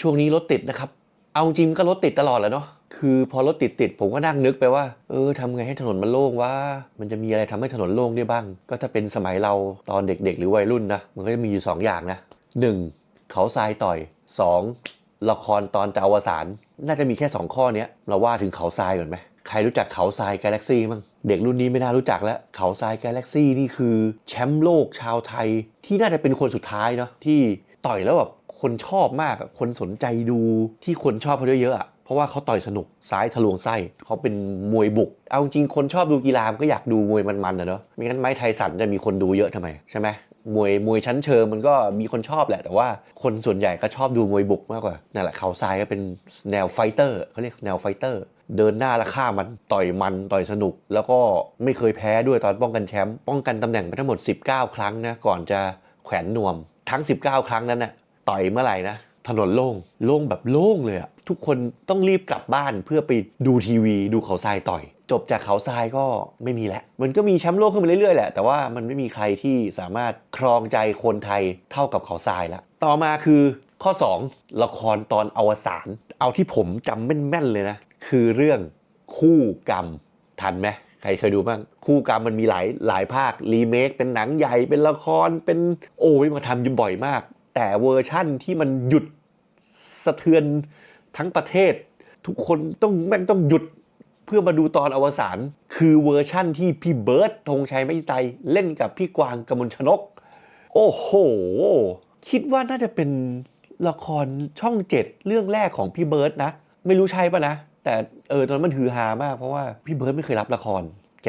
ช่วงนี้รถติดนะครับ เอาจริงก็รถติดตลอดแหล้วเนาะคือพอรถติดติดผมก็นั่งนึกไปว่า เออทำไงให้ถนนมันโล่งวะมันจะมีอะไรทำให้ถนนโล่งได้บ้าง ก็ถ้าเป็นสมัยเราตอนเด็กๆ หรือวัยรุ่นนะมันก็จะมีอยู่สองอย่างนะหนึ่งเขาทรายต่อยสองละครตอนจะอวสานน่าจะมีแค่สองข้อเนี้ยเราว่าถึงเขาทรายก่อนไหมใครรู้จักเขาทรายกาแล็กซี่มั้งเด็กรุ่นนี้ไม่น่ารู้จักแล้ว เขาทรายกาแล็กซี่นี่คือแชมป์โลกชาวไทย ที่น่าจะเป็นคนสุดท้ายเนาะที่ต่อยแล้วแบบ คนชอบมากคนสนใจดูที่คนชอบเขาเยอะๆอะเพราะว่าเขาต่อยสนุกซ้ายทะลวงไส้เขาเป็นมวยบุก เอาจริงคนชอบดูกีฬามันก็อยากดูมวยมันๆนะเนาะไม่งั้นไม้ไทสันจะมีคนดูเยอะทำไมใช่ไหมมวยมวยชั้นเชิงมันก็มีคนชอบแหละ แต่ว่าคนส่วนใหญ่ก็ชอบดูมวยบุกมากกว่านั่นแหละเขาทรายก็เป็นแนวไฟเตอร์เขาเรียกแนวไฟเตอร์เดินหน้าและฆ่ามันต่อยมันต่อยสนุก แล้วก็ไม่เคยแพ้ด้วยตอนป้องกันแชมป์ป้องกันตำแหน่งไปทั้งหมด 19 ครั้งนะก่อนจะแขวนนวมทั้ง 19 ครั้งนั้นน่ะ ต่อยเมื่อไหร่นะถนนโล่งโล่งแบบโล่งเลยอะทุกคนต้องรีบกลับบ้านเพื่อไปดูทีวี ดูเขาทรายต่อย จบจากเขาทรายก็ไม่มีแล้ว มันก็มีแชมป์โลกขึ้นมาเรื่อยๆแหละ แต่ว่ามันไม่มีใครที่สามารถครองใจคนไทยเท่ากับเขาทรายล้วต่อมาคือข้อ 2 ละครตอนอวสานเอาที่ผมจำแม่นๆเลยนะ คือเรื่องคู่กรรมทันไหมใครเคยดูบ้าง คู่กรรมมันมีหลายหลายภาครีเมคเป็นหนังใหญ่เป็นละครเป็นโอ้ยมาทำยู่บ่อยมาก แต่เวอร์ชั่นที่มันหยุดสะเทือนทั้งประเทศ ทุกคนต้องแม่งต้องหยุดเพื่อมาดูตอนอวสานคือเวอร์ชั่นที่พี่เบิร์ดธงชัยไม่ไตรเล่นกับพี่กวางกมลชนก โอ้โห คิดว่าน่าจะเป็นละครช่องเจ็ดเรื่องแรกของพี่เบิร์ดนะ ไม่รู้ใช่ปะนะ แต่เออตอนนั้นมันฮือฮามากเพราะว่าพี่เบิร์ดไม่เคยรับละคร แก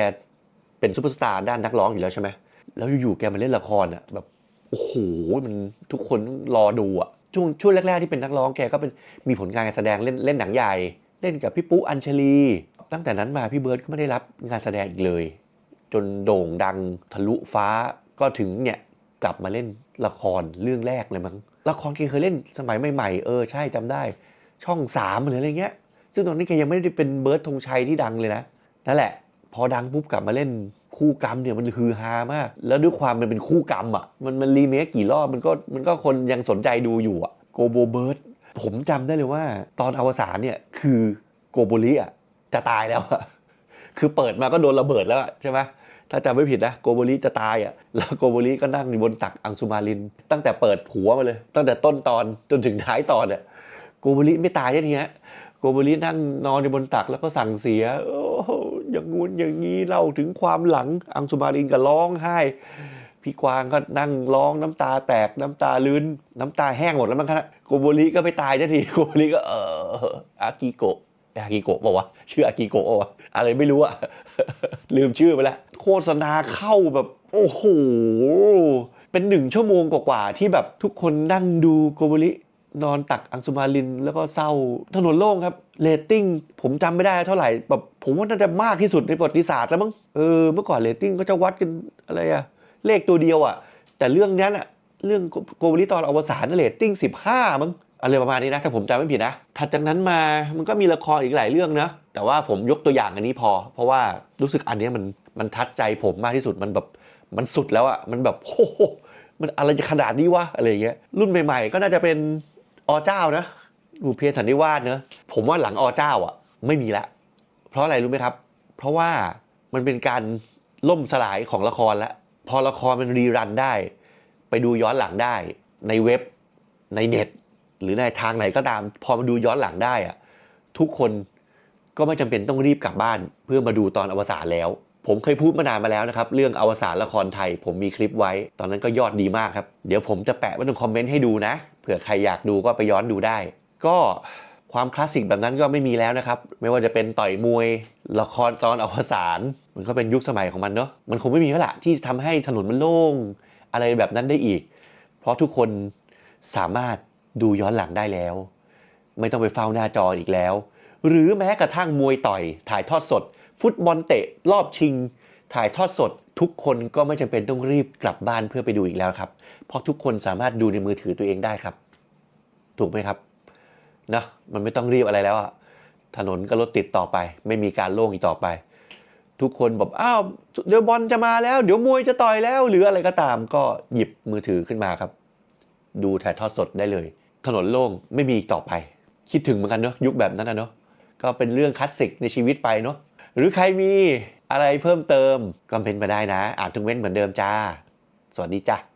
เป็นซูเปอร์สตาร์ด้านนักร้องอยู่แล้วใช่ไหมแล้วอยู่ๆแกมาเล่นละครอะแบบ โอ้โหมันทุกคนรอดูอะช่วงช่วงแรก ๆ ที่เป็นนักร้องแกก็เป็นมีผลงานการแสดงเล่นเล่นหนังใหญ่ เล่นกับพี่ปุ๊อัญชลี ตั้งแต่นั้นมาพี่เบิร์ดก็ไม่ได้รับงานแสดงอีกเลย จนโด่งดังทะลุฟ้าก็ถึงเนี่ยกลับมาเล่นละครเรื่องแรกเลยมั้งละครแกเคยเล่นสมัยใหม่ๆเออใช่จำได้ ช่องสามหรืออะไรเงี้ย ซึ่งตอนนี้แกยังไม่ได้เป็นเบิร์ดธงชัยที่ดังเลยนะนั่นแหละ พอดังปุ๊บกลับมาเล่น คู่กรรมเนี่ยมันฮือฮามาก แล้วด้วยความมันเป็นคู่กรรมอะมันมันรีเมคกี่รอบมันก็มันก็คนยังสนใจดูอยู่อะโกโบเบิร์ดผมจำได้เลยว่า ตอนอวสานเนี่ยคือโกโบลิอะจะตายแล้วอะคือเปิดมาก็โดนระเบิดแล้วอะใช่ไหมถ้าจำไม่ผิดนะโกโบริจะตายอะแล้วโกโบริก็นั่งอยู่บนตักอังสุมาลิน ตั้งแต่เปิดหัวมาเลย ตั้งแต่ต้นตอนจนถึงท้ายตอนเนี่ยโกโบริไม่ตายแค่นี้ฮะโกโบรินั่งนอนอยู่บนตักแล้วก็สั่งเสียโอ้โอย่างงู้นอย่างนี้เล่าถึงความหลัง อังสุมาลินก็ร้องไห้ พี่กวางก็นั่งร้องน้ำตาแตกน้ำตาลื้น น้ำตาแห้งหมดแล้วมั้งครับโกโบริก็ไม่ตายสักทีโกโบริก็เอออากิโกะอากิโกะบอกว่าชื่ออากิโกะวะอะไรไม่รู้อะลืมชื่อไปแล้วโฆษณาเข้าแบบโอ้โหเป็นหนึ่งชั่วโมงกว่าๆที่แบบทุกคนนั่งดูโกโบริ นอนตักอังสุมาลิน แล้วก็เศร้าถนนโล่งครับเรตติ้งผมจำไม่ได้เท่าไหร่แบบผมว่าน่าจะมากที่สุดในประวัติศาสตร์แล้วมั้งเออเมื่อก่อนเรตติ้งก็จะวัดกันอะไรอะเลขตัวเดียวอะแต่เรื่องนั้นอะเรื่องโกโบริตอนอวสานเรตติ้ง15 มั้งอะไรประมาณนี้นะถ้าผมจำไม่ผิดนะถัดจากนั้นมามันก็มีละครอีกหลายเรื่องนะแต่ว่าผมยกตัวอย่างอันนี้พอ เพราะว่ารู้สึกอันนี้มันมันทัดใจผมมากที่สุดมันแบบมันสุดแล้วอะมันแบบโอ้โหมันอะไรจะขนาดนี้วะอะไรเงี้ยรุ่นใหม่ ๆ ก็น่าจะเป็น อเจ้านะบุพเพสันนิวาสเนอะผมว่าหลังอเจ้าอะไม่มีละเพราะอะไรรู้ไหมครับ เพราะว่ามันเป็นการล่มสลายของละครแล้วพอละครมันรีรันได้ ไปดูย้อนหลังได้ ในเว็บในเน็ต หรือในทางไหนก็ตาม พอมาดูย้อนหลังได้อะทุกคนก็ไม่จำเป็นต้องรีบกลับบ้าน เพื่อมาดูตอนอวสานแล้ว ผมเคยพูดมานานมาแล้วนะครับ เรื่องอวสานละครไทย ผมมีคลิปไว้ ตอนนั้นก็ยอดดีมากครับ เดี๋ยวผมจะแปะไว้ตรงคอมเมนต์ให้ดูนะ เผื่อใครอยากดูก็ไปย้อนดูได้ ก็ความคลาสสิกแบบนั้นก็ไม่มีแล้วนะครับ ไม่ว่าจะเป็นต่อยมวย ละครตอนอวสานมันก็เป็นยุคสมัยของมันเนาะมันคงไม่มีแล้วละที่ทำให้ถนนมันโล่งอะไรแบบนั้นได้อีก เพราะทุกคนสามารถดูย้อนหลังได้แล้ว ไม่ต้องไปเฝ้าหน้าจออีกแล้ว หรือแม้กระทั่งมวยต่อย ถ่ายทอดสด ฟุตบอลเตะรอบชิง ถ่ายทอดสดทุกคนก็ไม่จำเป็นต้องรีบกลับบ้านเพื่อไปดูอีกแล้วครับ เพราะทุกคนสามารถดูในมือถือตัวเองได้ครับ ถูกไหมครับนะมันไม่ต้องรีบอะไรแล้วอะถนนก็รถติดต่อไป ไม่มีการโล่งอีกต่อไป ทุกคนแบบอ้าวเดี๋ยวบอลจะมาแล้ว เดี๋ยวมวยจะต่อยแล้ว หรืออะไรก็ตามก็หยิบมือถือขึ้นมาครับ ดูถ่ายทอดสดได้เลย ถนนโล่งไม่มีอีกต่อไป คิดถึงเหมือนกันเนาะยุคแบบนั้นนะเนาะก็เป็นเรื่องคลาสสิกในชีวิตไปเนาะหรือใครมี อะไรเพิ่มเติมก็เป็นมาได้นะ อ่านทุกเว้นเหมือนเดิมจ้า สวัสดีจ้า